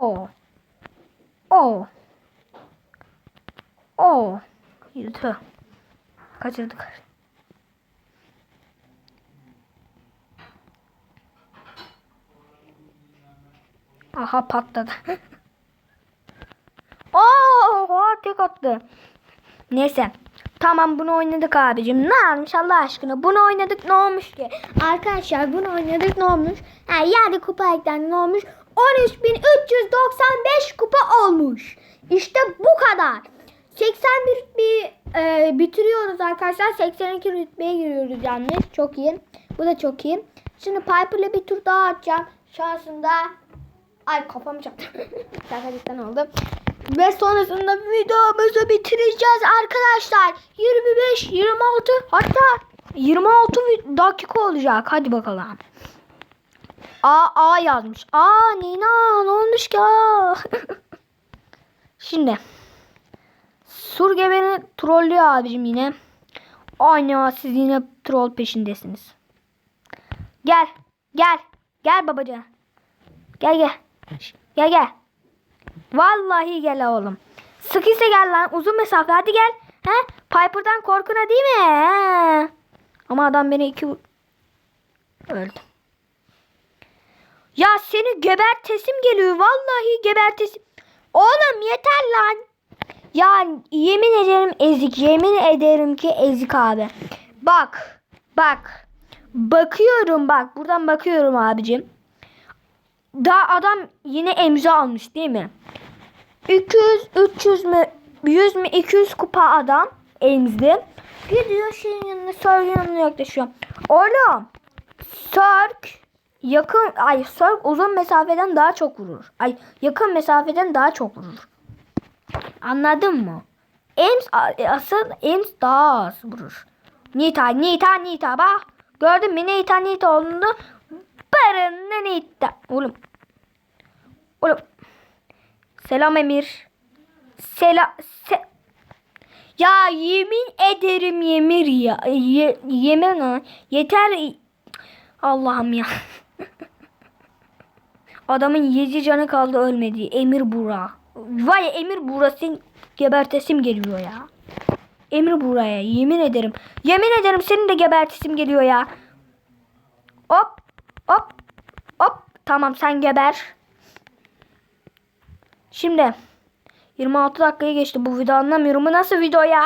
O. O. O. Yürütü. Kaçırdık. Aha patladı. Oo, tek attı. Neyse. Tamam bunu oynadık abicim. Ne olmuş Allah aşkına? Bunu oynadık ne olmuş ki? Arkadaşlar bunu oynadık ne olmuş? Ha, yani kupa eklendi ne olmuş? 13.395 kupa olmuş. İşte bu kadar. 81 rütbeyi e, bitiriyoruz arkadaşlar. 82 rütbeye giriyoruz yani. Çok iyi. Bu da çok iyi. Şimdi Piper'la bir tur daha atacağım. Şansında Ay kafam çarptı. Gerçekten oldu. Ve sonrasında videomuzu bitireceğiz arkadaşlar. 25, 26 hatta 26 vi- dakika olacak. Hadi bakalım. A A yazmış. Aa Nina ne olmuş ki? Şimdi Surge beni trollüyor abicim yine. Aynı siz yine troll peşindesiniz. Gel. Gel. Gel babacığım. Gel gel. Gel gel. Vallahi gel oğlum. Sıkıysa gel lan. Uzun mesafe hadi gel. He? Piper'dan korkuna değil mi? He. Ama adam beni iki... vu- Öldü. Ya seni gebertesim geliyor. Vallahi gebertesim. Oğlum yeter lan. Ya yemin ederim ezik. Yemin ederim ki ezik abi. Bak. Bak. Bakıyorum bak. Buradan bakıyorum abicim. Daha adam yine emza almış değil mi? 200, 300 mü, 100 mü, 200 kupa adam emzdi. Gidiyor şeyin yanına, Sörg'ün yanına yaklaşıyor. Oğlum, Sörg yakın, ay Sörg uzun mesafeden daha çok vurur. Ay yakın mesafeden daha çok vurur. Anladın mı? Ems asıl Ems daha az vurur. Nita, Nita, Nita bak. Gördün mü Nita, Nita olduğunu? Barın Nita. Oğlum. Oğlum. Selam Emir. Selam. Se ya yemin ederim Yemir ya. Ye yemin ha. Yeter. Allah'ım ya. Adamın yedi canı kaldı ölmedi. Emir Bura. Vay Emir Bura senin gebertesim geliyor ya. Emir Bura'ya yemin ederim. Yemin ederim senin de gebertesim geliyor ya. Hop hop hop. Tamam sen geber. Şimdi 26 dakikaya geçti bu video anlamıyorum. Bu nasıl video ya?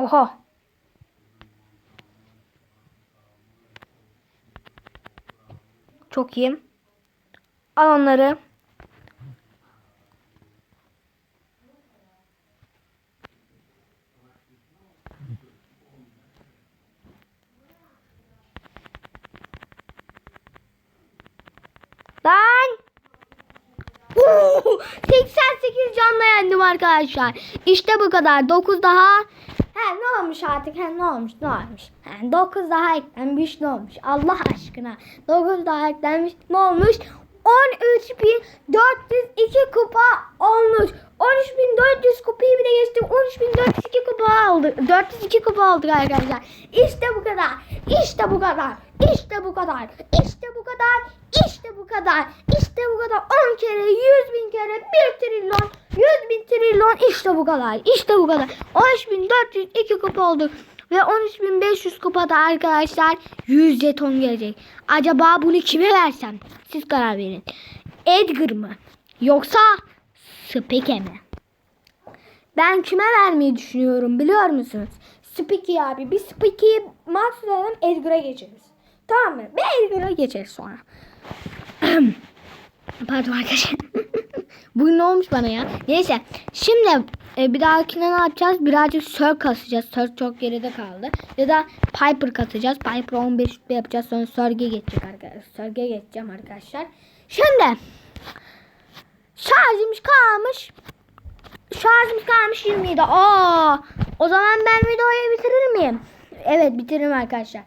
Oha. Çok iyi. Al onları. Lan. Oo, 88 canla yendim arkadaşlar. İşte bu kadar. 9 daha. He ne olmuş artık? He ne olmuş? Ne olmuş? He 9 daha eklenmiş ne olmuş? Allah aşkına. 9 daha eklenmiş ne olmuş? 13.402 kupa olmuş. 13.400 kupayı bile geçtim. 13.402 kupa aldı. 402 kupa aldık arkadaşlar. İşte bu kadar. İşte bu kadar. İşte bu kadar. İşte bu kadar. İşte bu kadar. İşte bu kadar. 10 kere, 100 bin kere, 1 trilyon, 100 bin trilyon. İşte bu kadar. İşte bu kadar. 13.402 kupa oldu. Ve 13.500 kupada arkadaşlar 100 jeton gelecek. Acaba bunu kime versem? Siz karar verin. Edgar mı? Yoksa Spike mi? Ben kime vermeyi düşünüyorum biliyor musunuz? Spike abi. Bir Spike'yi maxlayalım Edgar'a geçeriz. Tamam mı? Bir Edgar'a geçeriz sonra. Pardon arkadaşlar. Bugün ne olmuş bana ya? Neyse. Şimdi e, bir dahakine ne yapacağız? Birazcık Sör kasacağız. Sör çok geride kaldı. Ya da Piper katacağız. Piper 15 rütbe yapacağız. Sonra Sörge geçecek arkadaşlar. Sörge geçeceğim arkadaşlar. Şimdi şarjımız kalmış. Şarjımız kalmış 27. Aa, o zaman ben videoyu bitirir miyim? Evet bitiririm arkadaşlar.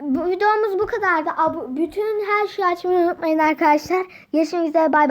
Bu videomuz bu kadardı. Bütün her şeyi açmayı unutmayın arkadaşlar. Görüşmek üzere. Bay bay.